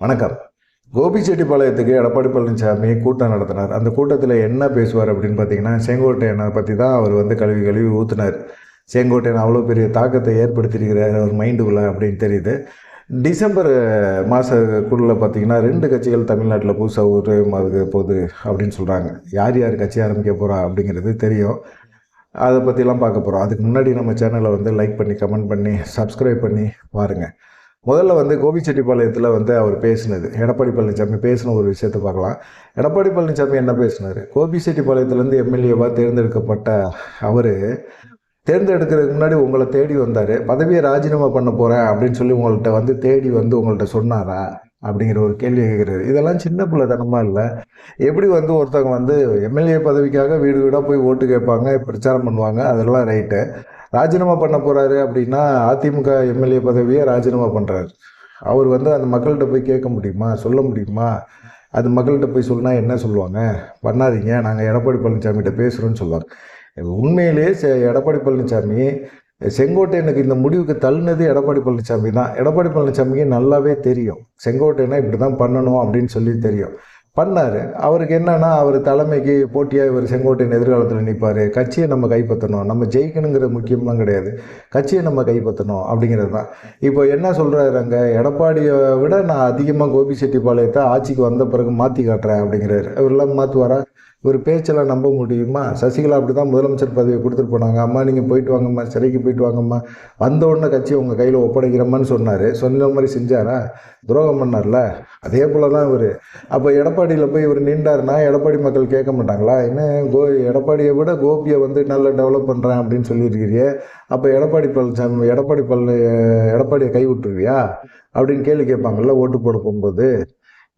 வணக்கம். கோபிச்செட்டிப்பாளையத்துக்கு எடப்பாடி பழனிசாமி கூட்டம் நடத்தினார். அந்த கூட்டத்தில் என்ன பேசுவார் அப்படின்னு பார்த்தீங்கன்னா செங்கோட்டையனை பற்றி தான் அவர் வந்து கழுவி கழுவி ஊற்றினார் செங்கோட்டையன் அவ்வளோ பெரிய தாக்கத்தை ஏற்படுத்தியிருக்கிறார் அவர் மைண்டுக்குள்ளே அப்படின்னு தெரியுது. டிசம்பர் மாதக்குள்ளே பார்த்தீங்கன்னா ரெண்டு கட்சிகள் தமிழ்நாட்டில் புதுசாக ஒரு போகுது அப்படின்னு சொல்கிறாங்க யார் யார் கட்சி ஆரம்பிக்க போகிறா அப்படிங்கிறது தெரியும். அதை பற்றிலாம் பார்க்க போகிறோம் அதுக்கு முன்னாடி நம்ம சேனலை வந்து லைக் பண்ணி கமெண்ட் பண்ணி சப்ஸ்கிரைப் பண்ணி பாருங்கள் முதல்ல வந்து கோபிச்செட்டிப்பாளையத்தில் வந்து அவர் பேசினது. எடப்பாடி பழனிசாமி பேசின ஒரு விஷயத்தை பார்க்கலாம். எடப்பாடி பழனிசாமி என்ன பேசினார்? கோபிச்செட்டிப்பாளையத்துலேருந்து எம்எல்ஏவாக தேர்ந்தெடுக்கப்பட்ட அவர் தேர்ந்தெடுக்கிறதுக்கு முன்னாடி உங்களை தேடி வந்தார். பதவியை ராஜினாமா பண்ண போகிறேன் அப்படின்னு சொல்லி உங்கள்கிட்ட வந்து தேடி வந்து உங்கள்கிட்ட சொன்னாரா? அப்படிங்கிற ஒரு கேள்வி கேட்குறாரு இதெல்லாம் சின்ன பிள்ளைத்தனமாக இல்லை. எப்படி வந்து ஒருத்தவங்க வந்து எம்எல்ஏ பதவிக்காக வீடு வீடாக போய் ஓட்டு கேட்பாங்க பிரச்சாரம் பண்ணுவாங்க அதெல்லாம் ரைட்டு. ராஜினாமா பண்ண போகிறாரு அப்படின்னா அதிமுக எம்எல்ஏ பதவியை ராஜினாமா பண்ணுறாரு அவர் வந்து அந்த மக்கள்கிட்ட போய் கேட்க முடியுமா? சொல்ல முடியுமா? அது மக்கள்கிட்ட போய் சொன்னால் என்ன சொல்லுவாங்க? பண்ணாதீங்க நாங்கள் எடப்பாடி பழனிசாமிகிட்ட பேசுகிறோன்னு சொல்லுவாங்க. உண்மையிலேயே செ- எடப்பாடி பழனிசாமி செங்கோட்டையனுக்கு இந்த முடிவுக்கு தள்ளினது எடப்பாடி பழனிசாமி தான். எடப்பாடி பழனிசாமிக்கு நல்லாவே தெரியும். செங்கோட்டையனை இப்படி தான் பண்ணணும் அப்படின்னு சொல்லி தெரியும். பண்ணார். அவருக்கு என்னன்னா அவர் தலைமைக்கு போட்டியாக இவர் செங்கோட்டையின் எதிர்காலத்தில் நிற்பார் கட்சியை நம்ம கைப்பற்றணும். நம்ம ஜெயிக்கணுங்கிற முக்கியம்லாம் கிடையாது. கட்சியை நம்ம கைப்பற்றணும் அப்படிங்கிறது தான். இப்போ என்ன சொல்கிறாரு அங்கே? எடப்பாடியை விட நான் அதிகமாக கோபிச்செட்டிப்பாளையத்தை ஆட்சிக்கு வந்த பிறகு மாற்றி காட்டுறேன் அப்படிங்கிறாரு. அவரெல்லாம் மாற்றுவாரா இவர் பேச்செல்லாம் நம்ப முடியுமா? சசிகலா அப்படி தான் முதலமைச்சர் பதவியை கொடுத்துட்டு போனாங்க. அம்மா நீங்கள் போயிட்டு வாங்கம்மா சிறைக்கு போயிட்டு வாங்கம்மா. வந்த உடனே கட்சி உங்கள் கையில் ஒப்படைக்கிறம்மான்னு சொன்னார். சொன்ன மாதிரி செஞ்சாரா? துரோகம் பண்ணார்ல? அதே போல் தான் இவர். அப்போ எடப்பாடியில் போய் இவர் நின்றாருன்னா எடப்பாடி மக்கள் கேட்க மாட்டாங்களா? என்ன கோ எடப்பாடியை விட கோபியை வந்து நல்லா டெவலப் பண்ணுறேன் அப்படின்னு சொல்லியிருக்கிறியே. அப்போ எடப்பாடி பழனிசாமி எடப்பாடி பழனி எடப்பாடியை கை விட்டுருவியா? அப்படின்னு கேள்வி கேட்பாங்கல்ல ஓட்டு போட போகும்போது.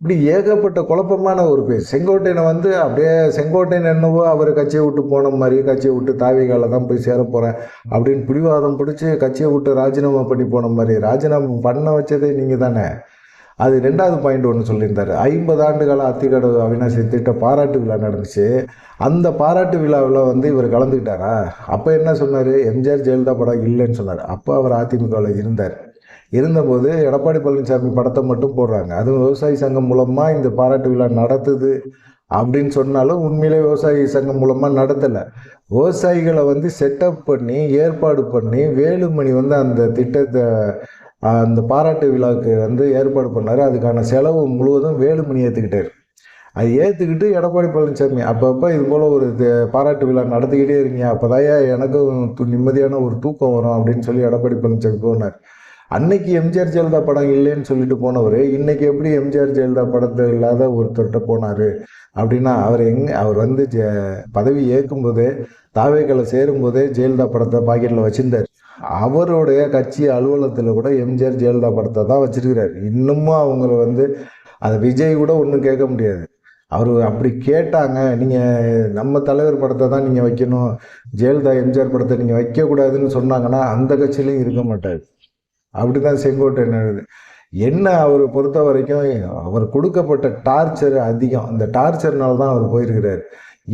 இப்படி ஏகப்பட்ட குழப்பமான ஒரு பேர். செங்கோட்டையனை வந்து அப்படியே செங்கோட்டையன் என்னவோ அவர் கட்சியை விட்டு போன மாதிரி கட்சியை விட்டு தாவிகால தான் போய் சேர போகிறேன் அப்படின்னு பிடிவாதம் பிடிச்சி கட்சியை விட்டு ராஜினாமா பண்ணி போன மாதிரி. ராஜினாமா பண்ண வச்சதே நீங்கள் தானே? அது ரெண்டாவது பாயிண்ட் ஒன்று சொல்லியிருந்தார். ஐம்பது ஆண்டு கால அத்திக்கட அவினாசி திட்ட பாராட்டு விழா நடந்துச்சு. அந்த பாராட்டு விழாவில் வந்து இவர் கலந்துக்கிட்டாரா? அப்போ என்ன சொன்னார்? எம்ஜிஆர் ஜெயலலிதா படம் இல்லைன்னு சொன்னார். அப்போ அவர் அதிமுகவில் இருந்தார். இருந்தபோது எடப்பாடி பழனிசாமி படத்தை மட்டும் போடுறாங்க. அதுவும் விவசாயி சங்கம் மூலமாக இந்த பாராட்டு விழா நடத்துது அப்படின்னு சொன்னாலும் உண்மையிலே விவசாயி சங்கம் மூலமாக நடத்தலை. விவசாயிகளை வந்து செட்டப் பண்ணி ஏற்பாடு பண்ணி வேலுமணி வந்து அந்த திட்டத்தை அந்த பாராட்டு விழாவுக்கு வந்து ஏற்பாடு பண்ணார். அதுக்கான செலவு முழுவதும் வேலுமணி ஏற்றுக்கிட்டார் அது ஏற்றுக்கிட்டு எடப்பாடி பழனிசாமி அப்பப்போ இது போல் ஒரு பாராட்டு விழா நடத்திக்கிட்டே இருக்கீங்க. அப்போதாயா எனக்கும் து- நிம்மதியான ஒரு தூக்கம் வரும் அப்படின்னு சொல்லி எடப்பாடி பழனிசாமி போனார். அன்னைக்கு எம்ஜிஆர் ஜெயலலிதா படம் இல்லைன்னு சொல்லிட்டு போனவர் இன்னைக்கு எப்படி எம்ஜிஆர் ஜெயலலிதா படத்தை இல்லாத ஒருத்தர்கிட்ட போனார் அப்படின்னா அவர் எங் அவர் வந்து ஜ பதவி ஏற்கும்போதே தாவேக்களை சேரும்போதே ஜெயலலிதா படத்தை பாக்கெட்டில் வச்சிருந்தார். அவருடைய கட்சி அலுவலகத்தில் கூட எம்ஜிஆர் ஜெயலலிதா படத்தை தான் வச்சிருக்கிறார். இன்னமும் அவங்கள வந்து அதை விஜய் கூட ஒன்றும் கேட்க முடியாது. அவர் அப்படி கேட்டாங்க நீங்கள் நம்ம தலைவர் படத்தை தான் நீங்கள் வைக்கணும். ஜெயலலிதா எம்ஜிஆர் படத்தை நீங்கள் வைக்கக்கூடாதுன்னு சொன்னாங்கன்னா அந்த கட்சியிலையும் இருக்க மாட்டார். அப்படி தான் செங்கோட்டையன் எழுது? என்ன அவர் பொறுத்த வரைக்கும் அவர் கொடுக்கப்பட்ட டார்ச்சர் அதிகம். அந்த டார்ச்சர்னால தான் அவர் போயிருக்கிறார்.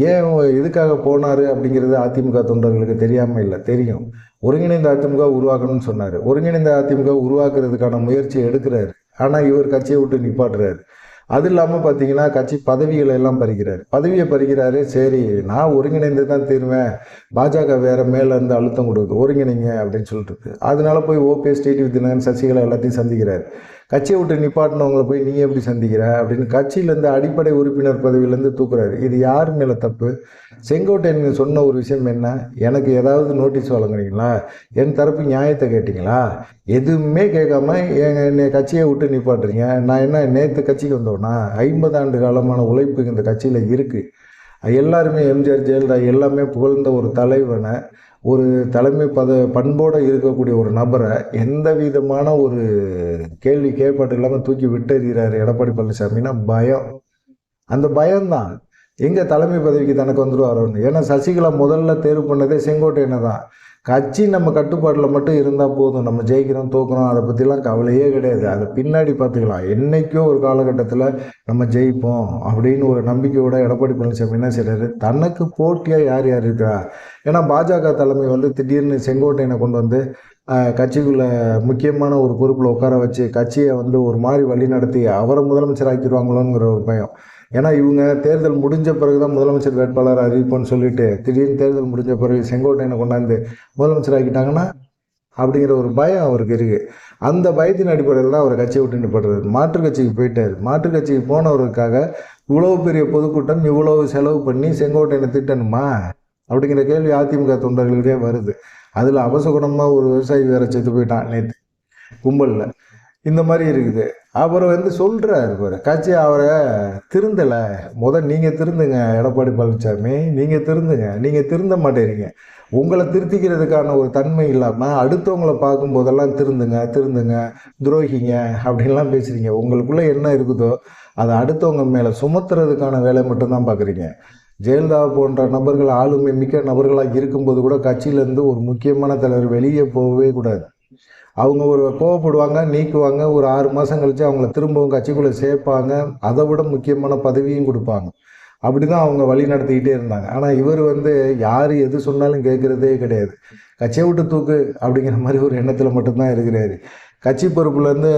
ஏன் எதுக்காக போனார் அப்படிங்கிறது அதிமுக தொண்டர்களுக்கு தெரியாமல் இல்லை தெரியும். ஒருங்கிணைந்த அதிமுக உருவாக்கணும்னு சொன்னார். ஒருங்கிணைந்த அதிமுக உருவாக்குறதுக்கான முயற்சி எடுக்கிறாரு. ஆனால் இவர் கட்சியை விட்டு நிப்பாட்டுறாரு. அது இல்லாமல் பார்த்தீங்கன்னா கட்சி பதவிகளை எல்லாம் பறிக்கிறார். பதவியை பறிக்கிறாரு சரி நான் ஒருங்கிணைந்து தான் தீருவேன். பாஜக வேற மேலேருந்து அழுத்தம் கொடுக்குது. ஒருங்கிணைங்க அப்படின்னு சொல்லிட்டு அதனால போய் ஓபிஎஸ் டிடிவி தினகரன் சசிகலா எல்லாத்தையும் சந்திக்கிறார். கட்சியை விட்டு நிப்பாட்டினவங்களை போய் நீ எப்படி சந்திக்கிற அப்படின்னு கட்சியிலேருந்து அடிப்படை உறுப்பினர் பதவியிலேருந்து தூக்குறாரு. இது யார் மேலே தப்பு? செங்கோட்டையன் சொன்ன ஒரு விஷயம் என்ன? எனக்கு ஏதாவது நோட்டீஸ் வழங்குறீங்களா? என் தரப்பு நியாயத்தை கேட்டிங்களா? எதுவுமே கேட்காம என் என்னை கட்சியை விட்டு நிப்பாட்டுறீங்க. நான் என்ன நேற்று கட்சிக்கு வந்தோன்னா ஐம்பது ஆண்டு காலமான உழைப்பு இந்த கட்சியில் இருக்குது எல்லாருமே எம்ஜிஆர் ஜெயலலிதா எல்லாமே புகழ்ந்த ஒரு தலைவனை ஒரு தலைமை பத பண்போடு இருக்கக்கூடிய ஒரு நபரை எந்த விதமான ஒரு கேள்வி கேட்பாட்டு இல்லாமல் தூக்கி விட்டெறிகிறாரு எடப்பாடி பழனிசாமின்னா பயம். அந்த பயம்தான். எங்கே தலைமை பதவிக்கு தனக்கு வந்துடுவார் ஏன்னா சசிகலா முதல்ல தேர்வு பண்ணதே செங்கோட்டையனை தான். கட்சி நம்ம கட்டுப்பாட்டில் மட்டும் இருந்தால் போதும். நம்ம ஜெயிக்கிறோம் தோக்குறோம் அதை பற்றிலாம் கவலையே கிடையாது. அதை பின்னாடி பார்த்துக்கலாம். என்றைக்கோ ஒரு காலகட்டத்தில் நம்ம ஜெயிப்போம் அப்படின்னு ஒரு நம்பிக்கையோட எடப்பாடி பழனிசாமி என்ன செய்கிறாரு தனக்கு போட்டியாக யார் யார் இருக்கிறா ஏன்னா பாஜக தலைமை வந்து திடீர்னு செங்கோட்டையனை கொண்டு வந்து கட்சிக்குள்ளே கட்சிக்குள்ள முக்கியமான ஒரு பொறுப்பில் உட்கார வச்சு கட்சியை வந்து ஒரு மாதிரி வழி நடத்தி அவரை முதலமைச்சர் ஆக்கிடுவாங்களோங்கிற ஒரு பயம். ஏன்னா இவங்க தேர்தல் முடிஞ்ச பிறகு தான் முதலமைச்சர் வேட்பாளர் அறிவிப்போன்னு சொல்லிட்டு திடீர்னு தேர்தல் முடிஞ்ச பிறகு செங்கோட்டையனை கொண்டாந்து முதலமைச்சர் ஆக்கிட்டாங்கன்னா அப்படிங்கிற ஒரு பயம் அவருக்கு இருக்குது அந்த பயத்தின் அடிப்படையில் தான் அவர் கட்சியை விட்டு நிப்படுறாரு மாற்றுக் கட்சிக்கு போயிட்டார். மாற்றுக் கட்சிக்கு போனவருக்காக இவ்வளவு பெரிய பொதுக்கூட்டம் இவ்வளவு செலவு பண்ணி செங்கோட்டையனை திட்டணுமா? அப்படிங்கிற கேள்வி அதிமுக தொண்டர்களுக்கே வருது. அதில் அவசகுணமாக ஒரு விவசாயி வேற செத்து போயிட்டான் நேற்று கும்பலில். இந்த மாதிரி இருக்குது. அவர் வந்து சொல்கிறாரு பாரு கட்சி அவரை திருந்தலை. முதல் நீங்கள் திருந்துங்க எடப்பாடி பழனிசாமி. நீங்கள் திருந்துங்க நீங்கள் திருந்த மாட்டேறீங்க. உங்களை திருத்திக்கிறதுக்கான ஒரு தன்மை இல்லாமல் அடுத்தவங்களை பார்க்கும்போதெல்லாம் திருந்துங்க திருந்துங்க துரோகிங்க அப்படின்லாம் பேசுகிறீங்க உங்களுக்குள்ளே என்ன இருக்குதோ அதை அடுத்தவங்க மேலே சுமத்துறதுக்கான வேலை மட்டும்தான் பார்க்குறீங்க. ஜெயலலிதா போன்ற நபர்கள் ஆளுமை மிக்க நபர்களாக இருக்கும்போது கூட கட்சியிலேருந்து ஒரு முக்கியமான தலைவர் வெளியே போகவே கூடாது. அவங்க ஒரு கோவப்படுவாங்க நீக்குவாங்க. ஒரு ஆறு மாதம் கழிச்சு அவங்கள திரும்பவும் கட்சிக்குள்ளே சேர்ப்பாங்க. அதை விட முக்கியமான பதவியும் கொடுப்பாங்க. அப்படி தான் அவங்க வழி நடத்திக்கிட்டே இருந்தாங்க. ஆனால் இவர் வந்து யார் எது சொன்னாலும் கேட்குறதே கிடையாது. கட்சியை விட்டு தூக்கு அப்படிங்கிற மாதிரி ஒரு எண்ணத்தில் மட்டும்தான் இருக்கிறாரு. கட்சி பொறுப்புலேருந்து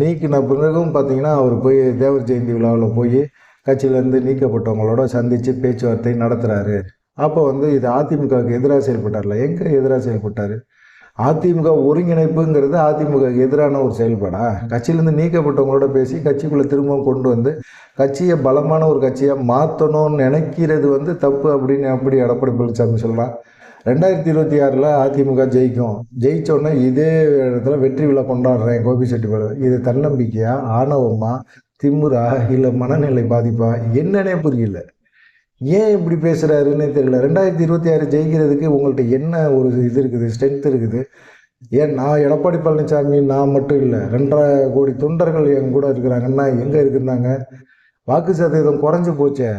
நீக்கின பிறகும் பார்த்தீங்கன்னா அவர் போய் தேவர் ஜெயந்தி விழாவில் போய் கட்சியிலேருந்து நீக்கப்பட்டவங்களோட சந்தித்து பேச்சுவார்த்தை நடத்துகிறாரு அப்போ வந்து இது அதிமுகவுக்கு எதிராக செயல்பட்டார்ல? எங்கே எதிராக செயல்பட்டார்? அதிமுக ஒருங்கிணைப்புங்கிறது அதிமுக எதிரான ஒரு செயல்பாடா? கட்சியிலேருந்து நீக்கப்பட்டவங்களோட பேசி கட்சிக்குள்ளே திரும்பவும் கொண்டு வந்து கட்சியை பலமான ஒரு கட்சியாக மாற்றணும்னு நினைக்கிறது வந்து தப்பு அப்படின்னு அப்படி எடப்பாடி பழனிசாமி சொல்கிறான் ரெண்டாயிரத்தி இருபத்தி ஆறில் அதிமுக ஜெயிக்கும். ஜெயித்தோடனே இதே இடத்துல வெற்றி விழா கொண்டாடுறேன் கோபி செட்டிப்பாளையம் இது தன்னம்பிக்கையா ஆணவமா திமுறா இல்லை மனநிலை பாதிப்பா? என்னன்னே புரியல. ஏன் இப்படி பேசுகிறாருன்னே தெரியல. ரெண்டாயிரத்தி இருபத்தி ஆறு ஜெயிக்கிறதுக்கு உங்கள்கிட்ட என்ன ஒரு இது இருக்குது ஸ்ட்ரென்த் இருக்குது? ஏன் நான் எடப்பாடி பழனிசாமி நான் மட்டும் இல்லை ரெண்டரை கோடி தொண்டர்கள் என் கூட இருக்கிறாங்கன்னா எங்கே இருக்கிறாங்க? வாக்கு சதவீதம் குறைஞ்சி போச்சே.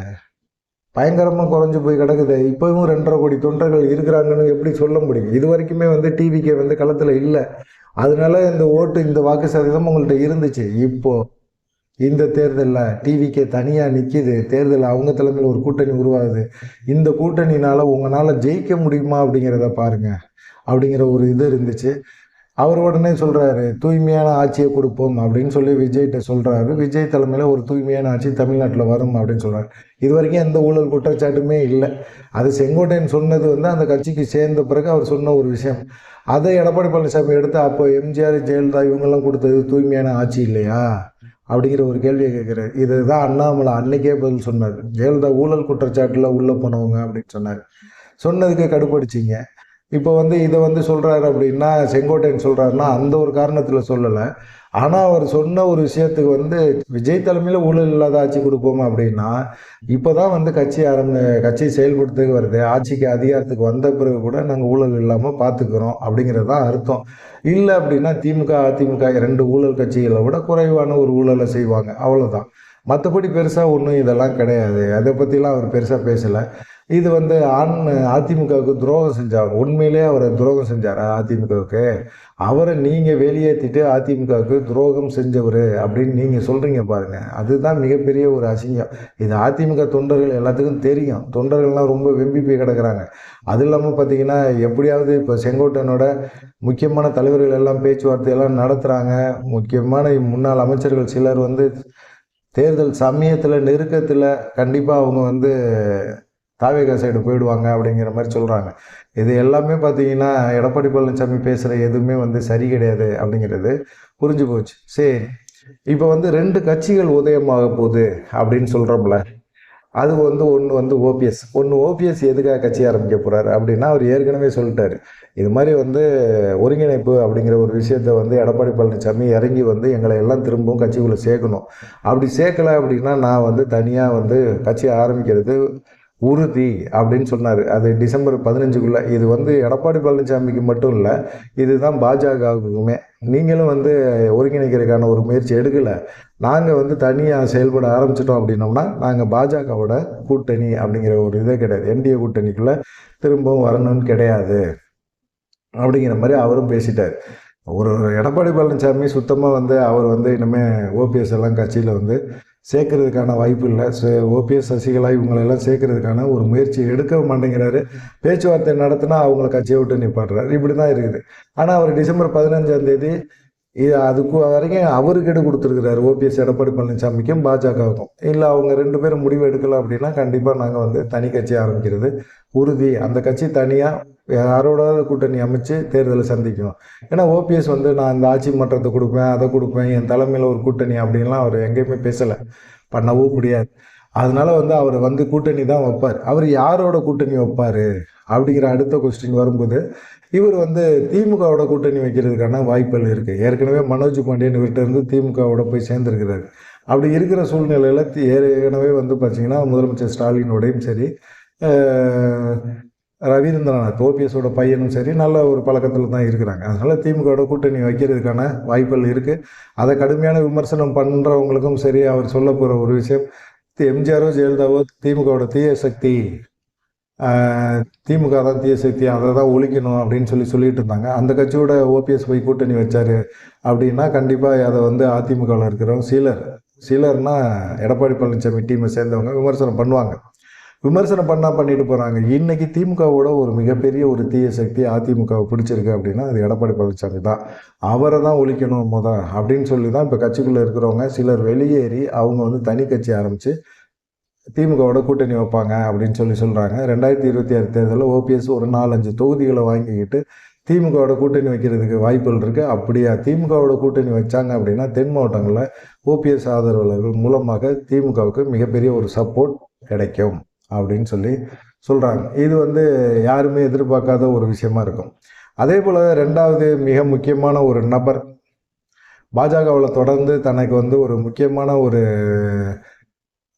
பயங்கரமாக குறைஞ்சி போய் கிடக்குது. இப்போவும் ரெண்டரை கோடி தொண்டர்கள் இருக்கிறாங்கன்னு எப்படி சொல்ல முடியும்? இது வரைக்குமே வந்து டிவிக்கே வந்து களத்தில் இல்லை. அதனால இந்த ஓட்டு இந்த வாக்கு சதவீதம் உங்கள்கிட்ட இருந்துச்சு. இப்போது இந்த தேர்தலில் டிவிக்கே தனியாக நிற்கிது தேர்தலில் அவங்க தலைமையில் ஒரு கூட்டணி உருவாகுது. இந்த கூட்டணினால் உங்களால் ஜெயிக்க முடியுமா அப்படிங்கிறத பாருங்கள் அப்படிங்கிற ஒரு இது இருந்துச்சு. அவர் உடனே சொல்கிறாரு தூய்மையான ஆட்சியை கொடுப்போம் அப்படின்னு சொல்லி விஜய்கிட்ட சொல்கிறாரு விஜய் தலைமையில் ஒரு தூய்மையான ஆட்சி தமிழ்நாட்டில் வரும் அப்படின்னு சொல்கிறார் இது வரைக்கும் எந்த ஊழல் குற்றச்சாட்டுமே இல்லை. அது செங்கோட்டையன் சொன்னது வந்து அந்த கட்சிக்கு சேர்ந்த பிறகு அவர் சொன்ன ஒரு விஷயம். அதை எடப்பாடி பழனிசாமி எடுத்து அப்போ எம்ஜிஆர் ஜெயலலிதா இவங்கெல்லாம் கொடுத்தது தூய்மையான ஆட்சி இல்லையா? அப்படிங்கிற ஒரு கேள்வியை கேட்குறாரு இதுதான் அண்ணாமலை அன்னைக்கே பதில் சொன்னார். ஜெயலலிதா ஊழல் குற்றச்சாட்டில் உள்ளே போனவங்க அப்படின்னு சொன்னார். சொன்னதுக்கு கடுப்படிச்சிங்க. இப்போ வந்து இதை வந்து சொல்கிறாரு அப்படின்னா செங்கோட்டையன் சொல்கிறாருன்னா அந்த ஒரு காரணத்தில் சொல்லலை. ஆனால் அவர் சொன்ன ஒரு விஷயத்துக்கு வந்து விஜய் தலைமையில் ஊழல் இல்லாத ஆட்சி கொடுப்போம் அப்படின்னா இப்போ தான் வந்து கட்சி ஆரம்ப கட்சி செயல்படுத்துக்கு வருது. ஆட்சிக்கு அதிகாரத்துக்கு வந்த பிறகு கூட நாங்கள் ஊழல் இல்லாமல் பார்த்துக்கிறோம் அப்படிங்கிறது தான் அர்த்தம். இல்லை அப்படின்னா திமுக அதிமுக ரெண்டு ஊழல் கட்சிகளை விட குறைவான ஒரு ஊழலை செய்வாங்க. அவ்வளோதான் மற்றபடி பெருசாக ஒன்றும் இதெல்லாம் கிடையாது. அதை பற்றிலாம் அவர் பெருசாக பேசலை. இது வந்து ஆண் அதிமுகவுக்கு துரோகம் செஞ்சார். உண்மையிலே அவர் துரோகம் செஞ்சார் அதிமுகவுக்கு? அவரை நீங்கள் வெளியேற்றிட்டு அதிமுகவுக்கு துரோகம் செஞ்சவர் அப்படின்னு நீங்கள் சொல்கிறீங்க பாருங்கள் அதுதான் மிகப்பெரிய ஒரு அசிங்கம். இது அதிமுக தொண்டர்கள் எல்லாத்துக்கும் தெரியும். தொண்டர்கள்லாம் ரொம்ப வெம்பி போய் கிடக்கிறாங்க. அது இல்லாமல் பார்த்தீங்கன்னா எப்படியாவது இப்போ செங்கோட்டனோட முக்கியமான தலைவர்கள் எல்லாம் பேச்சுவார்த்தை எல்லாம் நடத்துகிறாங்க முக்கியமான முன்னாள் அமைச்சர்கள் சிலர் வந்து தேர்தல் சமயத்தில் நெருக்கத்தில் கண்டிப்பாக அவங்க வந்து தாவேகா சைடு போயிடுவாங்க அப்படிங்கிற மாதிரி சொல்கிறாங்க இது எல்லாமே பார்த்தீங்கன்னா எடப்பாடி பழனிசாமி பேசுகிற எதுவுமே வந்து சரி கிடையாது அப்படிங்கிறது புரிஞ்சு போச்சு. சரி இப்போ வந்து ரெண்டு கட்சிகள் உதயமாக போகுது அப்படின்னு சொல்கிறோம்ல அது வந்து ஒன்று வந்து ஓபிஎஸ். ஒன்று ஓபிஎஸ் எதுக்காக கட்சி ஆரம்பிக்க போகிறாரு அப்படின்னா அவர் ஏற்கனவே சொல்லிட்டாரு. இது மாதிரி வந்து ஒருங்கிணைப்பு அப்படிங்கிற ஒரு விஷயத்த வந்து எடப்பாடி பழனிசாமி இறங்கி வந்து எங்களை எல்லாம் திரும்பவும் கட்சிக்குள்ளே சேர்க்கணும். அப்படி சேர்க்கலை அப்படின்னா நான் வந்து தனியாக வந்து கட்சி ஆரம்பிக்கிறது உறுதி அப்படின்னு சொன்னார். அது டிசம்பர் பதினஞ்சுக்குள்ளே. இது வந்து எடப்பாடி பழனிசாமிக்கு மட்டும் இல்லை இதுதான் பாஜகவுக்குமே. நீங்களும் வந்து ஒருங்கிணைக்கிறதுக்கான ஒரு முயற்சி எடுக்கலை. நாங்கள் வந்து தனியாக செயல்பட ஆரம்பிச்சிட்டோம் அப்படின்னோம்னா நாங்கள் பாஜகவோட கூட்டணி அப்படிங்கிற ஒரு இதே கிடையாது. என்டிஏ கூட்டணிக்குள்ளே திரும்பவும் வரணும்னு கிடையாது. அப்படிங்கிற மாதிரி அவரும் பேசிட்டார். ஒரு எடப்பாடி பழனிசாமி சுத்தமாக வந்து அவர் வந்து இனிமேல் ஓபிஎஸ் எல்லாம் கட்சியில் வந்து சேர்க்கறதுக்கான வாய்ப்பு இல்லை. ஓபிஎஸ் சசிகலா இவங்களெல்லாம் சேர்க்கறதுக்கான ஒரு முயற்சி எடுக்க மாட்டேங்கிறாரு. பேச்சுவார்த்தை நடத்தினா அவங்கள கட்சியை விட்டு நிப்பாடுறாரு இப்படி தான் இருக்குது. ஆனால் அவர் டிசம்பர் பதினஞ்சாம் தேதி இது அதுக்கு வரைக்கும் அவருக்கு எடு கொடுத்துருக்கிறாரு. ஓபிஎஸ் எடப்பாடி பழனிசாமிக்கும் பாஜகவுக்கும். இல்லை அவங்க ரெண்டு பேரும் முடிவு எடுக்கலை அப்படின்னா கண்டிப்பாக நாங்கள் வந்து தனி கட்சி ஆரம்பிக்கிறது. உறுதி. அந்த கட்சி தனியாக யாரோட கூட்டணி அமைச்சு தேர்தலை சந்திக்கணும் ஏன்னா ஓபிஎஸ் வந்து நான் இந்த ஆட்சி மன்றத்தை கொடுப்பேன் அதை கொடுப்பேன் என் தலைமையில் ஒரு கூட்டணி அப்படின்லாம் அவர் எங்கேயுமே பேசலை. பண்ணவும் முடியாது. அதனால வந்து அவர் வந்து கூட்டணி தான் வைப்பார். அவர் யாரோட கூட்டணி வைப்பார் அப்படிங்கிற அடுத்த கொஸ்டின் வரும்போது இவர் வந்து திமுகவோட கூட்டணி வைக்கிறதுக்கான வாய்ப்புகள் இருக்குது ஏற்கனவே மனோஜ் பாண்டியன் இவர்கிட்ட இருந்து திமுகவோட போய் சேர்ந்துருக்கிறாரு. அப்படி இருக்கிற சூழ்நிலையில் ஏற்கனவே வந்து பார்த்திங்கன்னா முதலமைச்சர் ஸ்டாலினோடையும் சரி ரவீந்திரநாத் ஓபிஎஸோட பையனும் சரி நல்ல ஒரு பழக்கத்தில் தான் இருக்கிறாங்க. அதனால் திமுகவோட கூட்டணி வைக்கிறதுக்கான வாய்ப்புகள் இருக்குது அதை கடுமையான விமர்சனம் பண்ணுறவங்களுக்கும் சரி அவர் சொல்ல போகிற ஒரு விஷயம் எம்ஜிஆரோ ஜெயலலிதாவோ திமுகவோட தீய சக்தி திமுக தான் தீய சக்தி அதை தான் ஒழிக்கணும் அப்படின்னு சொல்லி சொல்லிட்டு இருந்தாங்க. அந்த கட்சியோட ஓபிஎஸ் போய் கூட்டணி வச்சாரு அப்படின்னா கண்டிப்பாக அதை வந்து அதிமுகவில் இருக்கிறவங்க சிலர் சிலர்னா எடப்பாடி பழனிசாமி டீமை சேர்ந்தவங்க விமர்சனம் பண்ணுவாங்க. விமர்சனம் பண்ணால் பண்ணிட்டு போகிறாங்க இன்னைக்கு திமுகவோட ஒரு மிகப்பெரிய ஒரு தீய சக்தி அதிமுகவை பிடிச்சிருக்கு அப்படின்னா அது எடப்பாடி பழனிசாமி தான். அவரை தான் ஒழிக்கணும் மொதல் அப்படின்னு சொல்லி தான் இப்போ கட்சிக்குள்ளே இருக்கிறவங்க சிலர் வெளியேறி அவங்க வந்து தனி கட்சி ஆரம்பித்து திமுகவோட கூட்டணி வைப்பாங்க அப்படின்னு சொல்லி சொல்கிறாங்க ரெண்டாயிரத்தி இருபத்தி ஆறு தேர்தலில் ஓபிஎஸ் ஒரு நாலஞ்சு தொகுதிகளை வாங்கிக்கிட்டு திமுகவோட கூட்டணி வைக்கிறதுக்கு வாய்ப்புகள் இருக்குது அப்படியா? திமுகவோட கூட்டணி வச்சாங்க அப்படின்னா தென் மாவட்டங்களில் ஓபிஎஸ் ஆதரவாளர்கள் மூலமாக திமுகவுக்கு மிகப்பெரிய ஒரு சப்போர்ட் கிடைக்கும் அப்படின்னு சொல்லி சொல்கிறாங்க இது வந்து யாருமே எதிர்பார்க்காத ஒரு விஷயமா இருக்கும். அதே போல் ரெண்டாவது மிக முக்கியமான ஒரு நபர் பாஜகவில் தொடர்ந்து தனக்கு வந்து ஒரு முக்கியமான ஒரு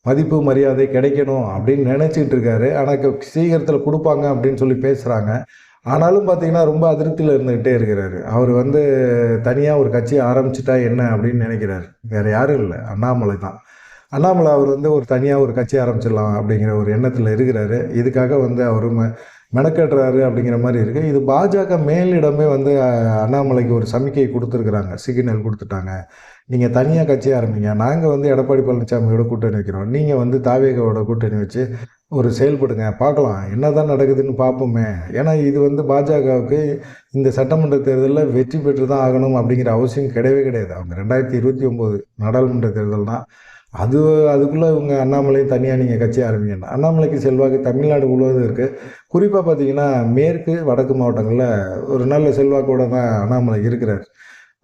மதிப்பு மரியாதை கிடைக்கணும் அப்படின்னு நினச்சிட்டு இருக்காரு. ஆனால் சீக்கிரத்தில் கொடுப்பாங்க அப்படின்னு சொல்லி பேசுகிறாங்க ஆனாலும் பார்த்தீங்கன்னா ரொம்ப அதிருப்தியில் இருந்துகிட்டே இருக்கிறாரு. அவர் வந்து தனியாக ஒரு கட்சி ஆரம்பிச்சிட்டா என்ன அப்படின்னு நினைக்கிறாரு. வேறு யாரும் இல்லை. அண்ணாமலை தான். அண்ணாமலை அவர் வந்து ஒரு தனியாக ஒரு கட்சி ஆரம்பிச்சிடலாம் அப்படிங்கிற ஒரு எண்ணத்தில் இருக்கிறாரு. இதுக்காக வந்து அவரும் மெனக்கட்டுறாரு அப்படிங்கிற மாதிரி இருக்குது இது பாஜக மேலிடமே வந்து அண்ணாமலைக்கு ஒரு சமிக்கை கொடுத்துருக்குறாங்க. சிக்னல் கொடுத்துட்டாங்க. நீங்கள் தனியாக கட்சி ஆரம்பிங்க நாங்கள் வந்து எடப்பாடி பழனிசாமியோட கூட்டணி வைக்கிறோம். நீங்கள் வந்து தாவேகாவோட கூட்டணி வச்சு ஒரு செயல்படுங்க. பார்க்கலாம். என்ன தான் நடக்குதுன்னு பார்ப்போமே. ஏன்னா இது வந்து பாஜகவுக்கு இந்த சட்டமன்ற தேர்தலில் வெற்றி பெற்று தான் ஆகணும் அப்படிங்கிற அவசியம் கிடையவே கிடையாது. அவங்க ரெண்டாயிரத்தி இருபத்தி ஒம்பது நாடாளுமன்ற தேர்தல் தான் அது அதுக்குள்ளே இவங்க அண்ணாமலையும் தனியாக நீங்கள் கட்சி ஆரம்பிக்கணும். அண்ணாமலைக்கு செல்வாக்கு தமிழ்நாடு முழுவதும் இருக்குது குறிப்பாக பார்த்தீங்கன்னா மேற்கு வடக்கு மாவட்டங்களில் ஒரு நல்ல செல்வாக்கோட தான் அண்ணாமலை இருக்கிறார்.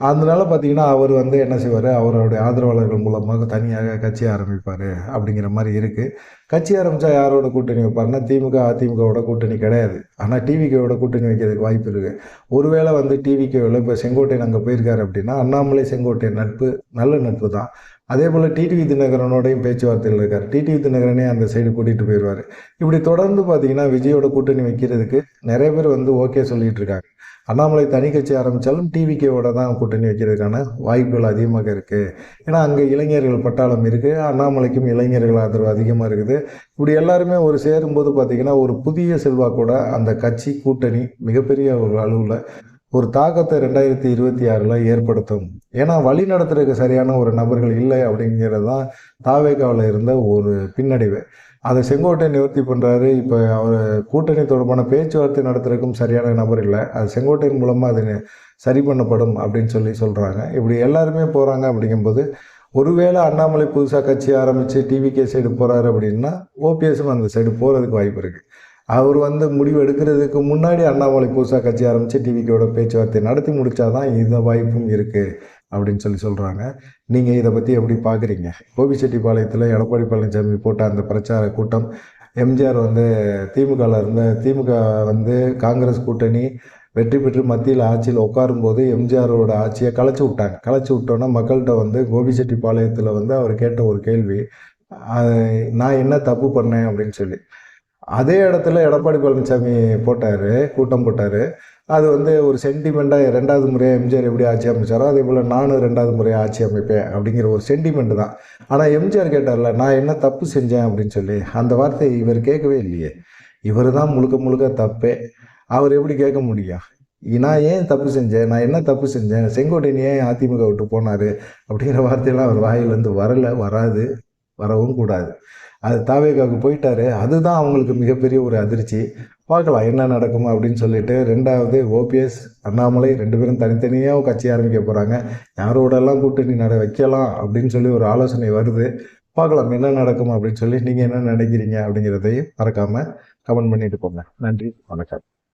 அதனால பார்த்தீங்கன்னா அவர் வந்து என்ன செய்வார்? அவருடைய ஆதரவாளர்கள் மூலமாக தனியாக கட்சி ஆரம்பிப்பார் அப்படிங்கிற மாதிரி இருக்குது கட்சி ஆரம்பித்தா யாரோட கூட்டணி வைப்பாருன்னா திமுக அதிமுகவோட கூட்டணி கிடையாது. ஆனால் டிவிகேவோட கூட்டணி வைக்கிறதுக்கு வாய்ப்பு இருக்குது ஒருவேளை வந்து டிவிகேவில் இப்போ செங்கோட்டையன் அங்கே போயிருக்காரு அப்படின்னா அண்ணாமலை செங்கோட்டையன் நட்பு நல்ல நட்பு தான். அதே போல் டிடிவி தினகரனோடையும் பேச்சுவார்த்தையில் இருக்கார். டிடிவி தினகரனே அந்த சைடு கூட்டிகிட்டு போயிடுவார் இப்படி தொடர்ந்து பார்த்தீங்கன்னா விஜயோட கூட்டணி வைக்கிறதுக்கு நிறைய பேர் வந்து ஓகே சொல்லிட்டு இருக்காங்க. அண்ணாமலை தனி கட்சி ஆரம்பித்தாலும் டிவிகேவோட தான் கூட்டணி வைக்கிறதுக்கான வாய்ப்புகள் அதிகமாக இருக்குது ஏன்னா அங்கே இளைஞர்கள் பட்டாளம் இருக்குது அண்ணாமலைக்கும் இளைஞர்கள் ஆதரவு அதிகமாக இருக்குது. இப்படி எல்லாருமே ஒரு சேரும்போது பார்த்திங்கன்னா ஒரு புதிய செல்வாக்கோட அந்த கட்சி கூட்டணி மிகப்பெரிய ஒரு அளவில் ஒரு தாக்கத்தை ரெண்டாயிரத்தி இருபத்தி ஆறில் ஏற்படுத்தும். ஏன்னா வழி நடத்துறதுக்கு சரியான ஒரு நபர்கள் இல்லை அப்படிங்கிறது தான் தாவேகாவில் இருந்த ஒரு பின்னடைவு. அதை செங்கோட்டை நிவர்த்தி பண்ணுறாரு இப்போ அவர் கூட்டணி தொடர்பான பேச்சுவார்த்தை நடத்துறதுக்கும் சரியான நபர் இல்லை. அது செங்கோட்டையின் மூலமாக அது சரி பண்ணப்படும் அப்படின்னு சொல்லி சொல்கிறாங்க இப்படி எல்லாருமே போகிறாங்க அப்படிங்கும்போது ஒருவேளை அண்ணாமலை புதுசாக கட்சி ஆரம்பித்து டிவிகே சைடு போகிறாரு அப்படின்னா ஓபிஎஸும் அந்த சைடு போகிறதுக்கு வாய்ப்பு இருக்குது அவர் வந்து முடிவு எடுக்கிறதுக்கு முன்னாடி அண்ணாமலை புதுசாக கட்சி ஆரம்பித்து டிவிக்கோட பேச்சுவார்த்தை நடத்தி முடிச்சாதான் இந்த வாய்ப்பும் இருக்குது அப்படின்னு சொல்லி சொல்கிறாங்க நீங்கள் இதை பற்றி எப்படி பார்க்குறீங்க கோபிச்செட்டிப்பாளையத்தில் எடப்பாடி பழனிசாமி போட்ட அந்த பிரச்சார கூட்டம் எம்ஜிஆர் வந்து திமுகவில் இருந்த திமுக வந்து காங்கிரஸ் கூட்டணி வெற்றி பெற்று மத்தியில் ஆட்சியில் உட்காரும்போது எம்ஜிஆரோட ஆட்சியை கலைச்சி விட்டாங்க. கலைச்சி விட்டோன்னா மக்கள்கிட்ட வந்து கோபிச்செட்டிப்பாளையத்தில் வந்து அவர் கேட்ட ஒரு கேள்வி நான் என்ன தப்பு பண்ணேன்? அப்படின்னு சொல்லி. அதே இடத்துல எடப்பாடி பழனிசாமி போட்டார் கூட்டம் போட்டார். அது வந்து ஒரு சென்டிமெண்ட்டாக ரெண்டாவது முறையாக எம்ஜிஆர் எப்படி ஆட்சி அமைச்சாரோ அதே போல் நானும் ரெண்டாவது முறையாக ஆட்சி அமைப்பேன் அப்படிங்கிற ஒரு சென்டிமெண்ட் தான். ஆனால் எம்ஜிஆர் கேட்டார்ல நான் என்ன தப்பு செஞ்சேன்? அப்படின்னு சொல்லி அந்த வார்த்தையை இவர் கேட்கவே இல்லையே. இவர் தான் முழுக்க முழுக்க தப்பே. அவர் எப்படி கேட்க முடியும்? நான் ஏன் தப்பு செஞ்சேன்? நான் என்ன தப்பு செஞ்சேன்? செங்கோட்டையன் ஏன் அதிமுக விட்டு போனார்? அப்படிங்கிற வார்த்தையெல்லாம் அவர் வாயிலேருந்து வரலை வராது வரவும் கூடாது. அது தாவேகாவுக்கு போயிட்டாரு. அதுதான் அவங்களுக்கு மிகப்பெரிய ஒரு அதிர்ச்சி. பார்க்கலாம் என்ன நடக்கும் அப்படின்னு சொல்லிட்டு ரெண்டாவது ஓபிஎஸ் அண்ணாமலை ரெண்டு பேரும் தனித்தனியாக கட்சி ஆரம்பிக்க போகிறாங்க யாரோடெல்லாம் கூட்டணி நட வைக்கலாம் அப்படின்னு சொல்லி ஒரு ஆலோசனை வருது. பார்க்கலாம் என்ன நடக்கும் அப்படின்னு சொல்லி நீங்கள் என்ன நினைக்கிறீங்க அப்படிங்கிறதையும் மறக்காமல் கமெண்ட் பண்ணிட்டு போங்க. நன்றி வணக்கம்.